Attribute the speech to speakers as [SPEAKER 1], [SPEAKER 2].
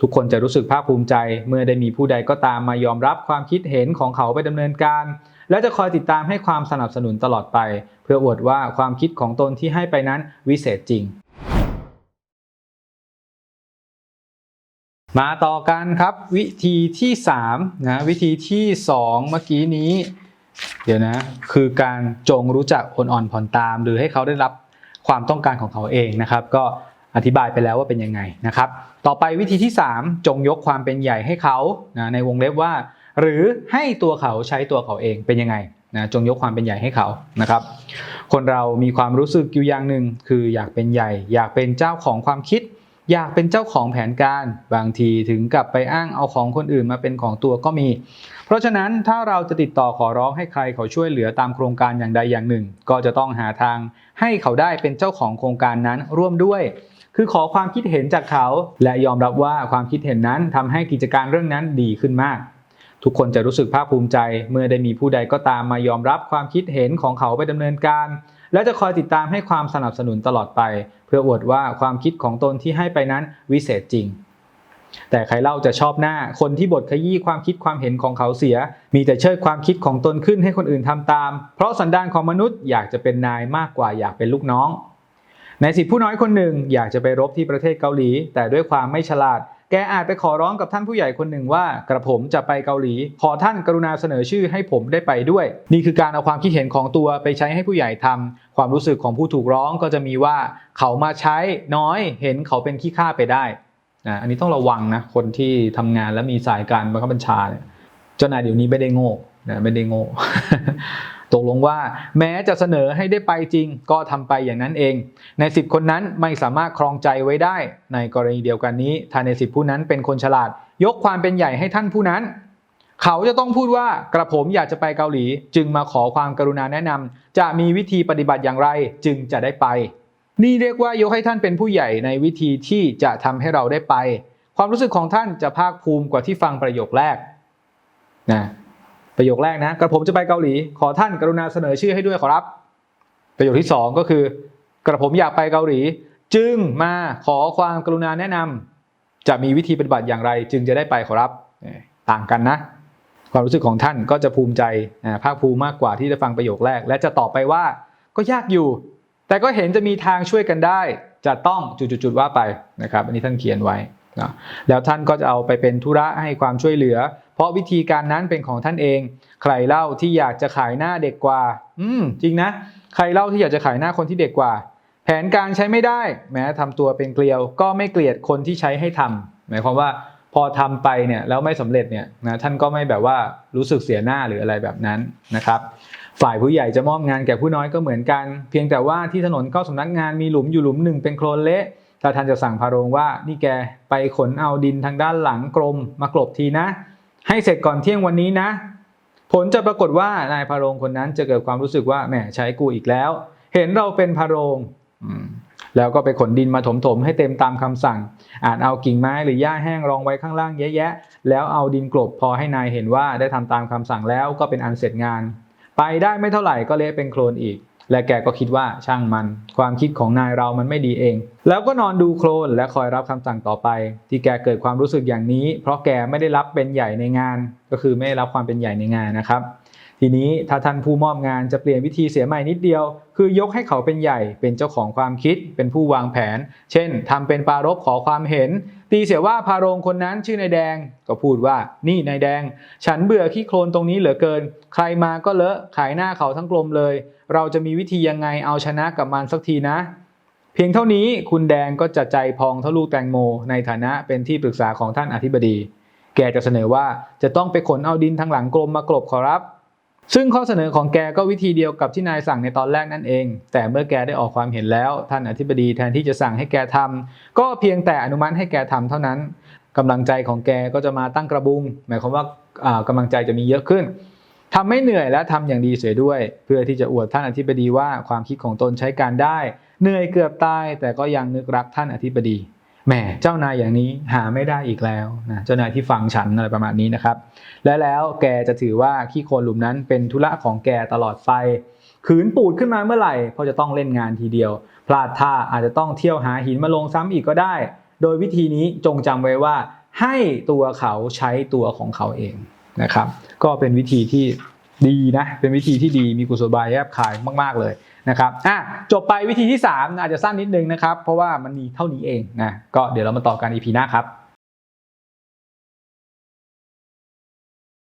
[SPEAKER 1] ทุกคนจะรู้สึกภาคภูมิใจ เมื่อได้มีผู้ใดก็ตามมายอมรับความคิดเห็นของเขาไปดำเนินการ และจะคอยติดตามให้ความสนับสนุนตลอดไป เพื่ออวดว่าความคิดของตนที่ให้ไปนั้นวิเศษจริง มาต่อกันครับ วิธีที่3นะวิธีที่ 2 เมื่อกี้นี้ เดี๋ยวนะ คือการจงรู้จักอ่อนอ่อนผ่อนตาม หรือให้เขาได้รับความต้องการของเขาเองนะครับ ก็อธิบายไปแล้วว่าเป็นยังไงนะครับ ต่อไปวิธีที่ 3 จงยกความเป็นใหญ่ให้เขานะในวงเล็บว่า หรือให้ตัวเขาใช้ตัวเขาเองเป็นยังไงนะจงยกความเป็นใหญ่ให้เขานะครับ คนเรามีความรู้สึกอยู่อย่างหนึ่งคืออยากเป็นใหญ่ อยากเป็นเจ้าของความคิด อยากเป็นเจ้าของแผนการ บางทีถึงกับไปอ้างเอาของคนอื่นมาเป็นของตัวก็มี เพราะฉะนั้นถ้าเราจะติดต่อขอร้องให้ใครเขาช่วยเหลือตามโครงการอย่างใดอย่างหนึ่ง ก็จะต้องหาทางให้เขาได้เป็นเจ้าของโครงการนั้นร่วมด้วย คือขอความคิดเห็นจากเขา และยอมรับว่าความคิดเห็นนั้นทำให้กิจการเรื่องนั้นดีขึ้นมาก ทุกคนจะรู้สึกภาคภูมิใจ เมื่อได้มีผู้ใดก็ตามมายอมรับความคิดเห็นของเขาไปดำเนินการ และจะคอยติดตามให้ความสนับสนุนตลอดไป เพื่ออวดว่าความคิดของตนที่ให้ไปนั้นวิเศษจริงแต่ใครเล่าจะชอบหน้า คนที่บทขยี้ความคิดความเห็นของเขาเสีย มีแต่เชิดความคิดของตนขึ้นให้คนอื่นทำตาม เพราะสันดานของมนุษย์อยากจะเป็นนายมากกว่าอยากเป็นลูกน้อง ในสิทธิผู้น้อยคนหนึ่งอยากจะไปรบที่ประเทศเกาหลี แต่ด้วยความไม่ฉลาด แกอาจไปขอร้องกับท่านผู้ใหญ่คนหนึ่งว่ากระผมจะไปเกาหลี ขอท่านกรุณาเสนอชื่อให้ผมได้ไปด้วย นี่คือการเอาความคิดเห็นของตัวไปใช้ให้ผู้ใหญ่ทำความรู้สึกของผู้ถูกร้องก็จะมีว่าเขามาใช้น้อยเห็นเขาเป็นขี้ข้าไปได้นะอันนี้ต้องระวังนะคนที่ทำงานและมีสายการบังคับบัญชาเนี่ยเจ้านายเดี๋ยวนี้ไม่ได้โง่นะไม่ได้โง่ ตกลงว่าแม้จะเสนอให้ได้ไปจริงก็ทำไปอย่างนั้นเอง ในสิบคนนั้นไม่สามารถครองใจไว้ได้ ในกรณีเดียวกันนี้ถ้าในสิบผู้นั้นเป็นคนฉลาด ยกความเป็นใหญ่ให้ท่านผู้นั้น เขาจะต้องพูดว่ากระผมอยากจะไปเกาหลี จึงมาขอความกรุณาแนะนำจะมีวิธีปฏิบัติอย่างไรจึงจะได้ไป นี่เรียกว่ายกให้ท่านเป็นผู้ใหญ่ในวิธีที่จะทำให้เราได้ไป ความรู้สึกของท่านจะภาคภูมิกว่าที่ฟังประโยคแรกนะ ประโยคแรกนะกระผมจะไปเกาหลี ขอท่านกรุณาเสนอชื่อให้ด้วยขอรับ ประโยคที่สองก็คือ กระผมอยากไปเกาหลี จึงมาขอความกรุณาแนะนำจะมีวิธีปฏิบัติอย่างไร จึงจะได้ไปขอรับต่างกันนะ ความรู้สึกของท่านก็จะภูมิใจภาคภูมิมากกว่าที่จะฟังประโยคแรก และจะตอบไปว่าก็ยากอยู่ แต่ก็เห็นจะมีทางช่วยกันได้ จะต้องจุดๆๆว่าไปนะครับ อันนี้ท่านเขียนไว้นะแล้วท่านก็จะเอาไปเป็นธุระให้ความช่วยเหลือ เพราะวิธีการนั้นเป็นของท่านเอง ใครเล่าที่อยากจะขายหน้าเด็กกว่า อืม จริงนะ ใครเล่าที่อยากจะขายหน้าคนที่เด็กกว่า แผนการใช้ไม่ได้ แม้ทำตัวเป็นเกลียว ก็ไม่เกลียดคนที่ใช้ให้ทำหมายความว่าพอทำไปเนี่ยแล้วไม่สำเร็จเนี่ยนะท่านก็ไม่แบบว่ารู้สึกเสียหน้าหรืออะไรแบบนั้นนะครับฝ่ายผู้ใหญ่จะมอบงานแก่ผู้น้อยก็เหมือนกัน เพียงแต่ว่าที่ถนนเข้าสำนักงานมีหลุมอยู่หลุมหนึ่งเป็นโคลนเละถ้าท่านจะสั่งพาโรงว่านี่แกไปขนเอาดินทางด้านหลังกรมมากลบทีนะ ให้เสร็จก่อนเที่ยงวันนี้นะ ผลจะปรากฏว่านายพารงคนนั้นจะเกิดความรู้สึกว่าแหมใช้กูอีกแล้ว เห็นเราเป็นพารงอืมแล้วก็ไปขนดินมาถมๆให้เต็มตามคำสั่ง อาจเอากิ่งไม้หรือหญ้าแห้งรองไว้ข้างล่างแยะๆแล้วเอาดินกลบพอให้นายเห็นว่าได้ทำตามคำสั่งแล้วก็เป็นอันเสร็จงาน ไปได้ไม่เท่าไหร่ก็เละเป็นโคลนอีก และแกก็คิดว่าช่างมัน ความคิดของนายเรามันไม่ดีเอง แล้วก็นอนดูโคลนและคอยรับคำสั่งต่อไป ที่แกเกิดความรู้สึกอย่างนี้ เพราะแกไม่ได้รับเป็นใหญ่ในงาน ก็คือไม่ได้รับความเป็นใหญ่ในงานนะครับ ทีนี้ถ้าท่านผู้มอบงานจะเปลี่ยนวิธีเสียใหม่นิดเดียว คือยกให้เขาเป็นใหญ่ เป็นเจ้าของความคิด เป็นผู้วางแผน เช่นทำเป็นปารบขอความเห็น ตีเสียว่าพาโรงคนนั้นชื่อนายแดงก็พูดว่านี่นายแดง ฉันเบื่อขี้โคลนตรงนี้เหลือเกิน ใครมาก็เลอะขายหน้าเขาทั้งกลมเลย เราจะมีวิธียังไงเอาชนะกับมันสักทีนะ เพียงเท่านี้คุณแดงก็จะใจพองเท่าลูกแตงโม ในฐานะเป็นที่ปรึกษาของท่านอธิบดี แกจะเสนอว่าจะต้องไปขนเอาดินทางหลังกรมมากลบขอรับ ซึ่งข้อเสนอของแกก็วิธีเดียวกับที่นายสั่งในตอนแรกนั่นเอง แต่เมื่อแกได้ออกความเห็นแล้ว ท่านอธิบดีแทนที่จะสั่งให้แกทำก็เพียงแต่อนุมัติให้แกทำเท่านั้นกำลังใจของแกก็จะมาตั้งกระบุง หมายความว่าอ่ากำลังใจจะมีเยอะขึ้นทำไม่เหนื่อยและทำอย่างดีเสียด้วย เพื่อที่จะอวดท่านอธิบดีว่าความคิดของตนใช้การได้ เหนื่อยเกือบตายแต่ก็ยังนึกรักท่านอธิบดี แหมเจ้านายอย่างนี้หาไม่ได้อีกแล้วนะเจ้านายที่ฟังฉันอะไรประมาณนี้นะครับ และแล้วแกจะถือว่าขี้โคลนหลุมนั้นเป็นธุระของแกตลอดไปขืนปูดขึ้นมาเมื่อไหร่พอจะต้องเล่นงานทีเดียว พลาดท่าอาจจะต้องเที่ยวหาหินมาลงซ้ำอีกก็ได้ โดยวิธีนี้จงจำไว้ว่า ให้ตัวเขาใช้ตัวของเขาเองนะครับ ก็เป็นวิธีที่ดีนะ เป็นวิธีที่ดีมีกุศลบายแยบคายมาก ๆ เลย นะครับอะจบไปวิธีที่ 3 อาจจะสั้นนิดนึงนะครับ เพราะว่ามันมีเท่านี้เองนะก็เดี๋ยวเรามาต่อกัน EP หน้าครับ